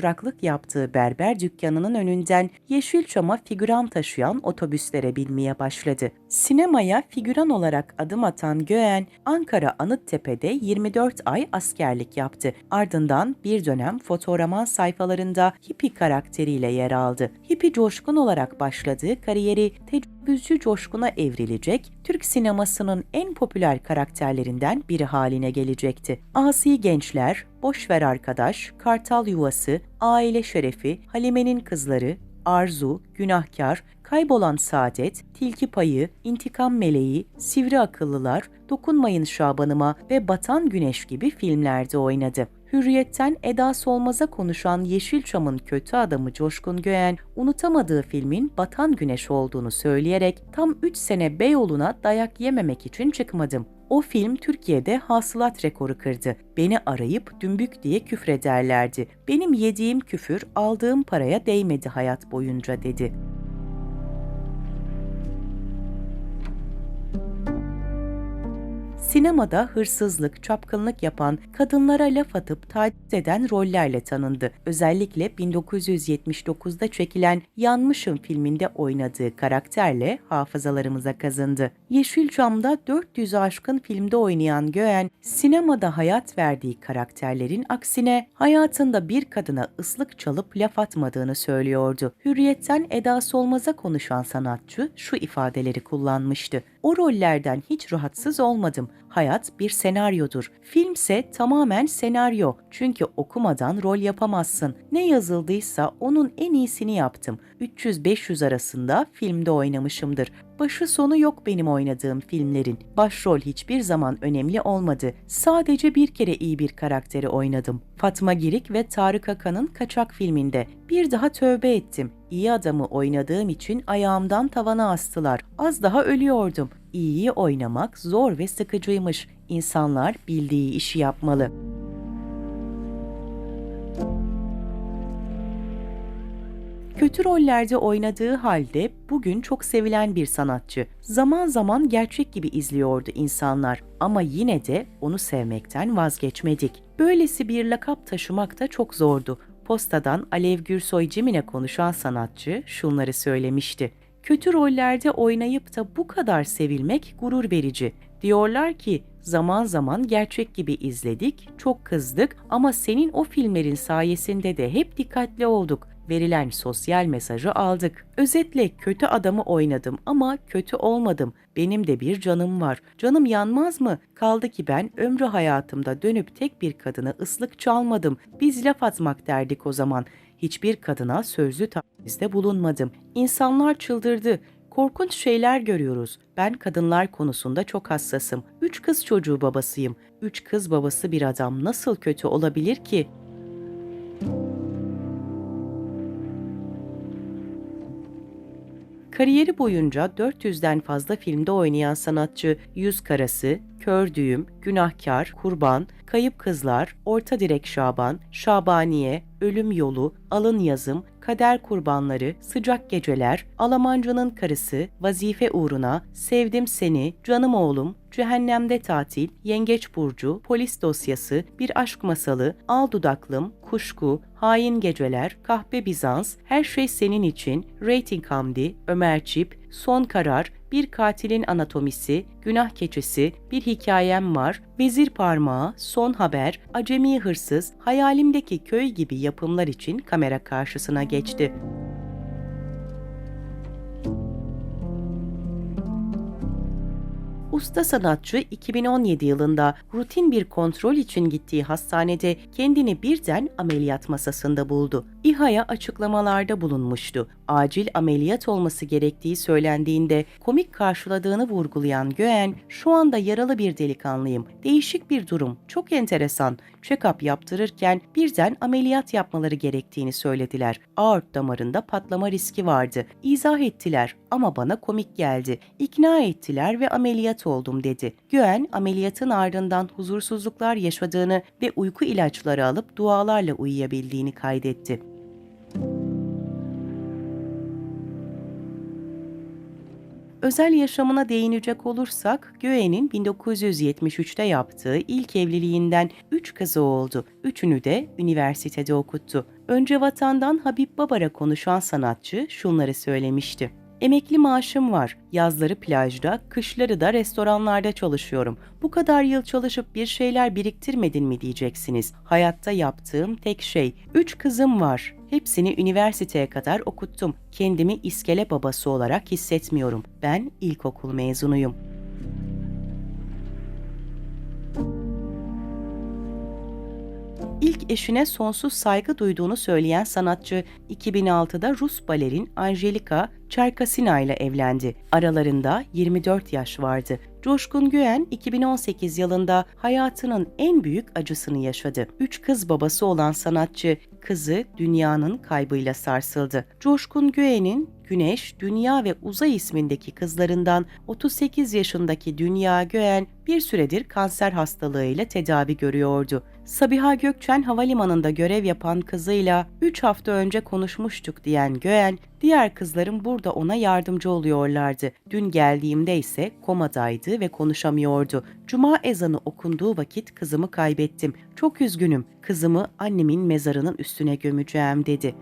çıraklık yaptığı berber dükkanının önünden Yeşilçam'a figüran taşıyan otobüslere binmeye başladı. Sinemaya figüran olarak adım atan Göğen, Ankara Anıttepe'de 24 ay askerlik yaptı. Ardından bir dönem fotoğraman sayfalarında Hippi karakteriyle yer aldı. Hippi Coşkun olarak başladığı kariyeri tecrübüzcü Coşkun'a evrilecek, Türk sinemasının en popüler karakterlerinden biri haline gelecekti. Asi Gençler, Boşver Arkadaş, Kartal Yuvası, Aile Şerefi, Halime'nin Kızları, Arzu, Günahkar, Kaybolan Saadet, Tilki Payı, İntikam Meleği, Sivri Akıllılar, Dokunmayın Şabanıma ve Batan Güneş gibi filmlerde oynadı. Hürriyet'ten Eda Solmaz'a konuşan Yeşilçam'ın kötü adamı Coşkun Göğen, unutamadığı filmin Batan Güneş olduğunu söyleyerek tam 3 sene Beyoğlu'na dayak yememek için çıkmadım. O film Türkiye'de hasılat rekoru kırdı. Beni arayıp dümbük diye küfrederlerdi. Benim yediğim küfür aldığım paraya değmedi hayat boyunca dedi. Sinemada hırsızlık, çapkınlık yapan, kadınlara laf atıp taciz eden rollerle tanındı. Özellikle 1979'da çekilen Yanmışım filminde oynadığı karakterle hafızalarımıza kazındı. Yeşilçam'da 400 aşkın filmde oynayan Göğen, sinemada hayat verdiği karakterlerin aksine hayatında bir kadına ıslık çalıp laf atmadığını söylüyordu. Hürriyetten Eda Solmaz'a konuşan sanatçı şu ifadeleri kullanmıştı. O rollerden hiç rahatsız olmadım. Hayat bir senaryodur. Filmse tamamen senaryo. Çünkü okumadan rol yapamazsın. Ne yazıldıysa onun en iyisini yaptım. 300-500 arasında filmde oynamışımdır. Başı sonu yok benim oynadığım filmlerin. Başrol hiçbir zaman önemli olmadı. Sadece bir kere iyi bir karakteri oynadım. Fatma Girik ve Tarık Akan'ın Kaçak filminde. Bir daha tövbe ettim. İyi adamı oynadığım için ayağımdan tavana astılar. Az daha ölüyordum. İyiyi oynamak zor ve sıkıcıymış. İnsanlar bildiği işi yapmalı. Kötü rollerde oynadığı halde bugün çok sevilen bir sanatçı. Zaman zaman gerçek gibi izliyordu insanlar ama yine de onu sevmekten vazgeçmedik. Böylesi bir lakap taşımak da çok zordu. Postadan Alev Gürsoy Cimine konuşan sanatçı şunları söylemişti. Kötü rollerde oynayıp da bu kadar sevilmek gurur verici. Diyorlar ki zaman zaman gerçek gibi izledik, çok kızdık ama senin o filmlerin sayesinde de hep dikkatli olduk. Verilen sosyal mesajı aldık. Özetle kötü adamı oynadım ama kötü olmadım. Benim de bir canım var. Canım yanmaz mı? Kaldı ki ben ömrü hayatımda dönüp tek bir kadına ıslık çalmadım. Biz laf atmak derdik o zaman. Hiçbir kadına sözlü tavizde bulunmadım. İnsanlar çıldırdı. Korkunç şeyler görüyoruz. Ben kadınlar konusunda çok hassasım. Üç kız çocuğu babasıyım. Üç kız babası bir adam nasıl kötü olabilir ki? Kariyeri boyunca 400'den fazla filmde oynayan sanatçı Yüz Karası, Kör Düğüm, Günahkar, Kurban, Kayıp Kızlar, Orta Direk Şaban, Şabaniye, Ölüm Yolu, Alın Yazım, Kader Kurbanları, Sıcak Geceler, Alamancı'nın Karısı, Vazife Uğruna, Sevdim Seni, Canım Oğlum, Cehennemde Tatil, Yengeç Burcu, Polis Dosyası, Bir Aşk Masalı, Al Dudaklım, Kuşku, Hain Geceler, Kahpe Bizans, Her Şey Senin İçin, Rating Hamdi, Ömer Çip, Son Karar, Bir Katilin Anatomisi, Günah Keçisi, Bir Hikayem Var, Vezir Parmağı, Son Haber, Acemi Hırsız, Hayalimdeki Köy gibi yapımlar için kamera karşısına geçti. Usta sanatçı 2017 yılında rutin bir kontrol için gittiği hastanede kendini birden ameliyat masasında buldu. İHA'ya açıklamalarda bulunmuştu. Acil ameliyat olması gerektiği söylendiğinde komik karşıladığını vurgulayan Göğen, şu anda yaralı bir delikanlıyım. Değişik bir durum, çok enteresan. Check-up yaptırırken birden ameliyat yapmaları gerektiğini söylediler. Aort damarında patlama riski vardı. İzah ettiler ama bana komik geldi. İkna ettiler ve ameliyat oldum dedi. Göğen ameliyatın ardından huzursuzluklar yaşadığını ve uyku ilaçları alıp dualarla uyuyabildiğini kaydetti. Özel yaşamına değinecek olursak, Göğen'in 1973'te yaptığı ilk evliliğinden 3 kızı oldu. Üçünü de üniversitede okuttu. Önce vatandan Habib Babar'a konuşan sanatçı şunları söylemişti. Emekli maaşım var. Yazları plajda, kışları da restoranlarda çalışıyorum. Bu kadar yıl çalışıp bir şeyler biriktirmedin mi diyeceksiniz. Hayatta yaptığım tek şey. Üç kızım var. Hepsini üniversiteye kadar okuttum. Kendimi iskele babası olarak hissetmiyorum. Ben ilkokul mezunuyum. İlk eşine sonsuz saygı duyduğunu söyleyen sanatçı 2006'da Rus balerin Angelika Çerkasina ile evlendi. Aralarında 24 yaş vardı. Coşkun Güven 2018 yılında hayatının en büyük acısını yaşadı. Üç kız babası olan sanatçı kızı dünyanın kaybıyla sarsıldı. Coşkun Güven'in Güneş, Dünya ve Uzay ismindeki kızlarından 38 yaşındaki Dünya Göğen bir süredir kanser hastalığıyla tedavi görüyordu. Sabiha Gökçen havalimanında görev yapan kızıyla 3 hafta önce konuşmuştuk diyen Göğen, diğer kızların burada ona yardımcı oluyorlardı. Dün geldiğimde ise komadaydı ve konuşamıyordu. Cuma ezanı okunduğu vakit kızımı kaybettim. Çok üzgünüm. Kızımı annemin mezarının üstüne gömeceğim dedi.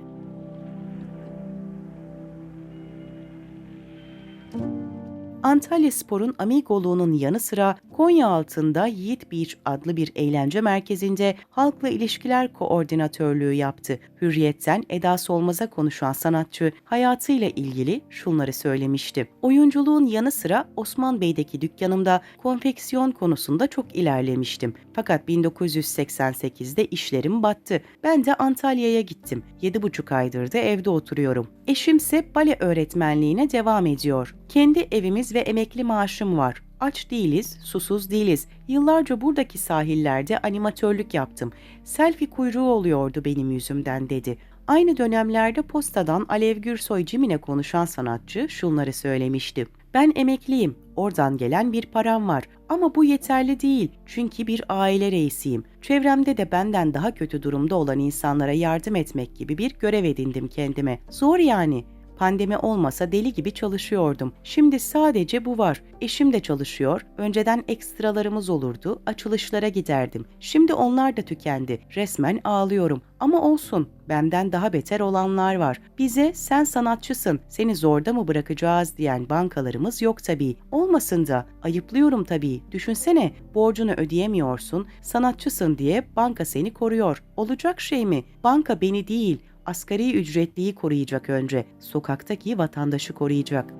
Antalya Spor'un amigoluğunun yanı sıra Konya altında Yiğit Beach adlı bir eğlence merkezinde halkla ilişkiler koordinatörlüğü yaptı. Hürriyet'ten Eda Solmaz'a konuşan sanatçı hayatıyla ilgili şunları söylemişti. Oyunculuğun yanı sıra Osman Bey'deki dükkanımda konfeksiyon konusunda çok ilerlemiştim. Fakat 1988'de işlerim battı. Ben de Antalya'ya gittim. 7,5 aydır da evde oturuyorum. Eşimse bale öğretmenliğine devam ediyor. Kendi evimiz ve emekli maaşım var. Aç değiliz, susuz değiliz. Yıllarca buradaki sahillerde animatörlük yaptım. Selfie kuyruğu oluyordu benim yüzümden dedi. Aynı dönemlerde postadan Alev Gürsoy Cimine konuşan sanatçı şunları söylemişti. Ben emekliyim. Oradan gelen bir param var. Ama bu yeterli değil. Çünkü bir aile reisiyim. Çevremde de benden daha kötü durumda olan insanlara yardım etmek gibi bir görev edindim kendime. Zor yani. Pandemi olmasa deli gibi çalışıyordum. Şimdi sadece bu var. Eşim de çalışıyor. Önceden ekstralarımız olurdu. Açılışlara giderdim. Şimdi onlar da tükendi. Resmen ağlıyorum. Ama olsun. Benden daha beter olanlar var. Bize sen sanatçısın. Seni zorda mı bırakacağız diyen bankalarımız yok tabii. Olmasın da. Ayıplıyorum tabii. Düşünsene borcunu ödeyemiyorsun. Sanatçısın diye banka seni koruyor. Olacak şey mi? Banka beni değil asgari ücretliyi koruyacak önce, sokaktaki vatandaşı koruyacak.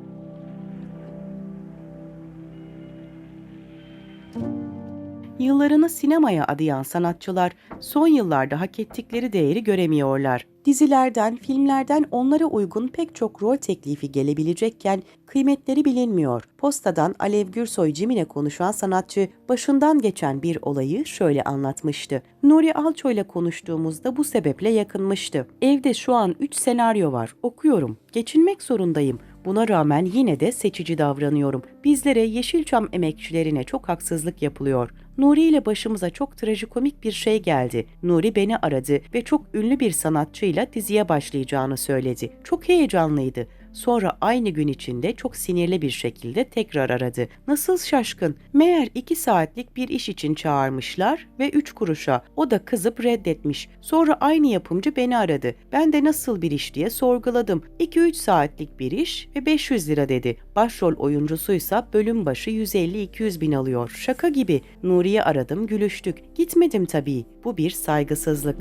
Yıllarını sinemaya adayan sanatçılar son yıllarda hak ettikleri değeri göremiyorlar. Dizilerden, filmlerden onlara uygun pek çok rol teklifi gelebilecekken kıymetleri bilinmiyor. Postadan Alev Gürsoy Cimine konuşan sanatçı başından geçen bir olayı şöyle anlatmıştı. Nuri Alço ile konuştuğumuzda bu sebeple yakınmıştı. Evde şu an 3 senaryo var. Okuyorum. Geçinmek zorundayım. Buna rağmen yine de seçici davranıyorum. Bizlere Yeşilçam emekçilerine çok haksızlık yapılıyor. Nuri ile başımıza çok trajikomik bir şey geldi. Nuri beni aradı ve çok ünlü bir sanatçıyla diziye başlayacağını söyledi. Çok heyecanlıydı. Sonra aynı gün içinde çok sinirli bir şekilde tekrar aradı. Nasıl şaşkın. Meğer iki saatlik bir iş için çağırmışlar ve üç kuruşa. O da kızıp reddetmiş. Sonra aynı yapımcı beni aradı. Ben de nasıl bir iş diye sorguladım. 2-3 saatlik bir iş ve 500 lira dedi. Başrol oyuncusuysa bölüm başı 150-200 bin alıyor. Şaka gibi. Nuri'yi aradım gülüştük. Gitmedim tabii. Bu bir saygısızlık.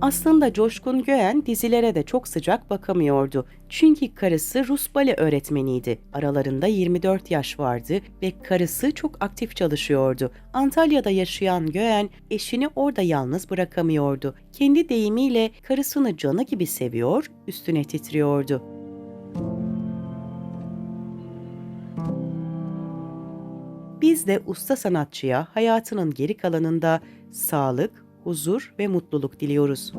Aslında Coşkun Göğen dizilere de çok sıcak bakamıyordu. Çünkü karısı Rus bale öğretmeniydi. Aralarında 24 yaş vardı ve karısı çok aktif çalışıyordu. Antalya'da yaşayan Göğen eşini orada yalnız bırakamıyordu. Kendi deyimiyle karısını canı gibi seviyor, üstüne titriyordu. Biz de usta sanatçıya hayatının geri kalanında sağlık, huzur ve mutluluk diliyoruz.